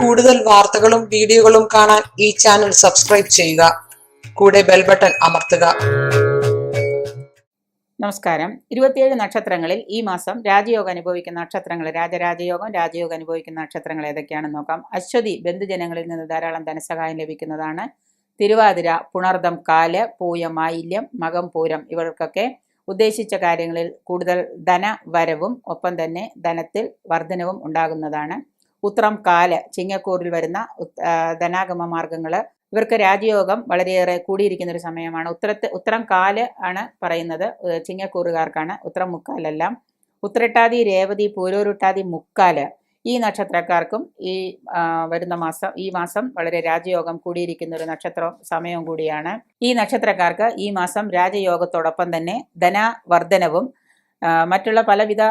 കൂടുതൽ വാർത്തകളും വീഡിയോകളും കാണാൻ ഈ ചാനൽ സബ്സ്ക്രൈബ് ചെയ്യുക. കൂടെ ബെൽ ബട്ടൺ അമർത്തുക. നമസ്കാരം. ഇരുപത്തിയേഴ് നക്ഷത്രങ്ങളിൽ ഈ മാസം രാജയോഗം അനുഭവിക്കുന്ന നക്ഷത്രങ്ങൾ രാജരാജയോഗം രാജയോഗം അനുഭവിക്കുന്ന നക്ഷത്രങ്ങൾ ഏതൊക്കെയാണെന്ന് നോക്കാം. അശ്വതി ബന്ധുജനങ്ങളിൽ നിന്ന് ധാരാളം ധനസഹായം ലഭിക്കുന്നതാണ്. തിരുവാതിര പുണർദം കാൽ പൂയം മായില്യം മകം പൂരം ഇവർക്കൊക്കെ ഉദ്ദേശിച്ച കാര്യങ്ങളിൽ കൂടുതൽ ധന വരവും ഒപ്പം തന്നെ ധനത്തിൽ വർധനവും ഉണ്ടാകുന്നതാണ്. ഉത്രം കാൽ ചിങ്ങക്കൂറിൽ വരുന്ന ധനാഗമ മാർഗങ്ങൾ ഇവർക്ക് രാജയോഗം വളരെയേറെ കൂടിയിരിക്കുന്ന ഒരു സമയമാണ്. ഉത്തരത്തെ ഉത്തരം കാൽ ആണ് പറയുന്നത്. ചിങ്ങക്കൂറുകാർക്കാണ് ഉത്തരം മുക്കാലെല്ലാം. ഉത്രട്ടാതി രേവതി പൂരോരുട്ടാതി മുക്കാൽ. ഈ നക്ഷത്രക്കാർക്കും ഈ വരുന്ന മാസം ഈ മാസം വളരെ രാജയോഗം കൂടിയിരിക്കുന്ന ഒരു നക്ഷത്ര സമയവും കൂടിയാണ്. ഈ നക്ഷത്രക്കാർക്ക് ഈ മാസം രാജയോഗത്തോടൊപ്പം തന്നെ ധനവർദ്ധനവും മറ്റുള്ള പലവിധ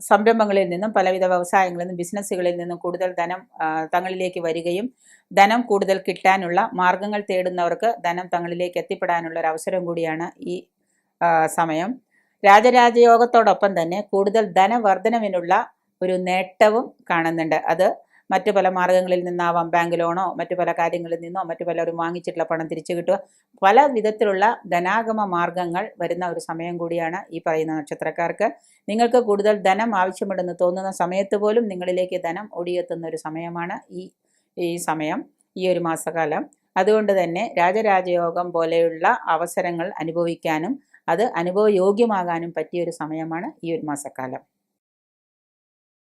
സംരംഭങ്ങളിൽ നിന്നും പലവിധ വ്യവസായങ്ങളിൽ നിന്നും ബിസിനസ്സുകളിൽ നിന്നും കൂടുതൽ ധനം തങ്ങളിലേക്ക് വരികയും ധനം കൂടുതൽ കിട്ടാനുള്ള മാർഗങ്ങൾ തേടുന്നവർക്ക് ധനം തങ്ങളിലേക്ക് എത്തിപ്പെടാനുള്ള ഒരു അവസരം കൂടിയാണ് ഈ സമയം. രാജരാജയോഗത്തോടൊപ്പം തന്നെ കൂടുതൽ ധനവർദ്ധനവിനുള്ള ഒരു നേട്ടവും കാണുന്നുണ്ട്. അത് മറ്റു പല മാർഗങ്ങളിൽ നിന്നാവാം ബാങ്ക് ലോണോ മറ്റു പല കാര്യങ്ങളിൽ നിന്നോ മറ്റു പലരും വാങ്ങിച്ചിട്ടുള്ള പണം തിരിച്ചു കിട്ടുക. പല വിധത്തിലുള്ള ധനാഗമ മാർഗങ്ങൾ വരുന്ന ഒരു സമയം കൂടിയാണ് ഈ പറയുന്ന നക്ഷത്രക്കാർക്ക്. നിങ്ങൾക്ക് കൂടുതൽ ധനം ആവശ്യമുണ്ടെന്ന് തോന്നുന്ന സമയത്ത് പോലും നിങ്ങളിലേക്ക് ധനം ഓടിയെത്തുന്ന ഒരു സമയമാണ് ഈ ഈ സമയം ഈ ഒരു മാസകാലം. അതുകൊണ്ട് തന്നെ രാജരാജയോഗം പോലെയുള്ള അവസരങ്ങൾ അനുഭവിക്കാനും അത് അനുഭവയോഗ്യമാകാനും പറ്റിയ ഒരു സമയമാണ് ഈ ഒരു മാസക്കാലം.